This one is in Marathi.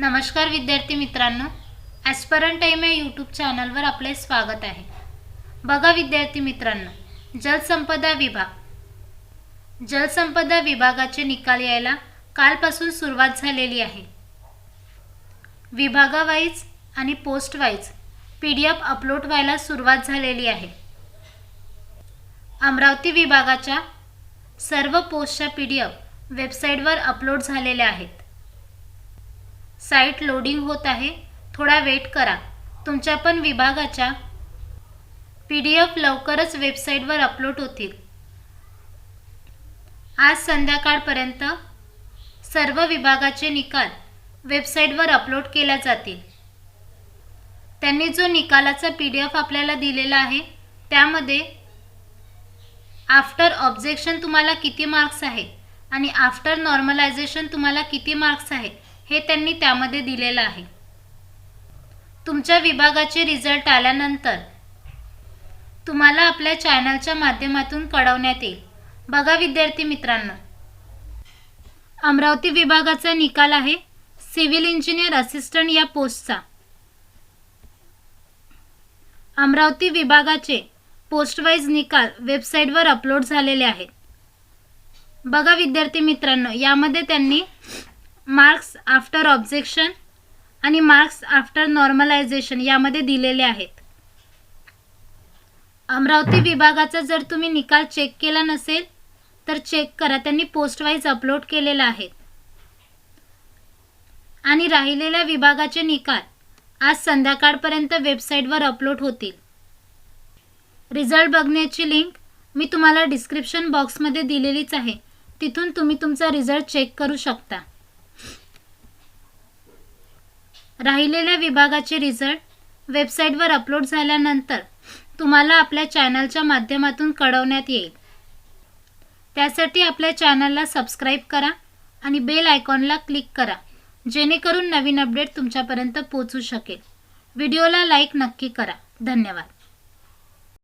नमस्कार विद्यार्थी मित्रांनो ॲस्परंट टाईम या यूट्यूब चॅनलवर आपले स्वागत आहे. बघा विद्यार्थी मित्रांनो जलसंपदा विभाग. जलसंपदा विभागाचे निकाल यायला कालपासून सुरुवात झालेली आहे. विभागावाईज आणि post wise P D F upload व्हायला सुरुवात झालेली आहे. अमरावती विभागाच्या सर्व पोस्टच्या पी डी एफ वेबसाईटवर अपलोड झालेल्या आहेत. साईट लोडिंग होत आहे. थोडा वेट करा. तुमच्या पण विभागाच्या पी डी एफ लवकरच वेबसाईटवर अपलोड होतील. आज संध्याकाळपर्यंत सर्व विभागाचे निकाल वेबसाईटवर अपलोड केल्या जातील. त्यांनी जो निकालाचा पी डी एफ आपल्याला दिलेला आहे त्यामध्ये आफ्टर ऑब्जेक्शन तुम्हाला किती मार्क्स आहे आणि आफ्टर नॉर्मलायझेशन तुम्हाला किती मार्क्स आहे हे त्यांनी त्यामध्ये दिलेलं आहे. तुमच्या विभागाचे रिझल्ट आल्यानंतर तुम्हाला आपल्या चॅनलच्या माध्यमातून कळवण्यात येईल. बघा विद्यार्थी मित्रांनो. अमरावती विभागाचा निकाल आहे. सिव्हिल इंजिनियर असिस्टंट या पोस्टचा. अमरावती विभागाचे पोस्टवाईज निकाल वेबसाईटवर अपलोड झालेले आहेत. बघा विद्यार्थी मित्रांनो यामध्ये त्यांनी मार्क्स आफ्टर ऑब्जेक्शन आणि मार्क्स आफ्टर नॉर्मलायझेशन यामध्ये दिलेले आहेत. अमरावती विभागाचा जर तुम्ही निकाल चेक केला नसेल तर चेक करा. त्यांनी पोस्टवाईज अपलोड केलेला आहे. आणि राहिलेल्या विभागाचे निकाल आज संध्याकाळपर्यंत वेबसाईटवर अपलोड होतील. रिझल्ट बघण्याची लिंक मी तुम्हाला डिस्क्रिप्शन बॉक्समध्ये दिलेलीच आहे. तिथून तुम्ही तुमचा रिझल्ट चेक करू शकता. राहिलेल्या विभागाचे रिझल्ट वेबसाईटवर अपलोड झाल्यानंतर तुम्हाला आपल्या चॅनलच्या माध्यमातून कळवण्यात येईल. त्यासाठी आपल्या चॅनलला सबस्क्राईब करा आणि बेल आयकॉनला क्लिक करा जेणेकरून नवीन अपडेट तुमच्यापर्यंत पोचू शकेल. व्हिडिओला लाईक नक्की करा. धन्यवाद.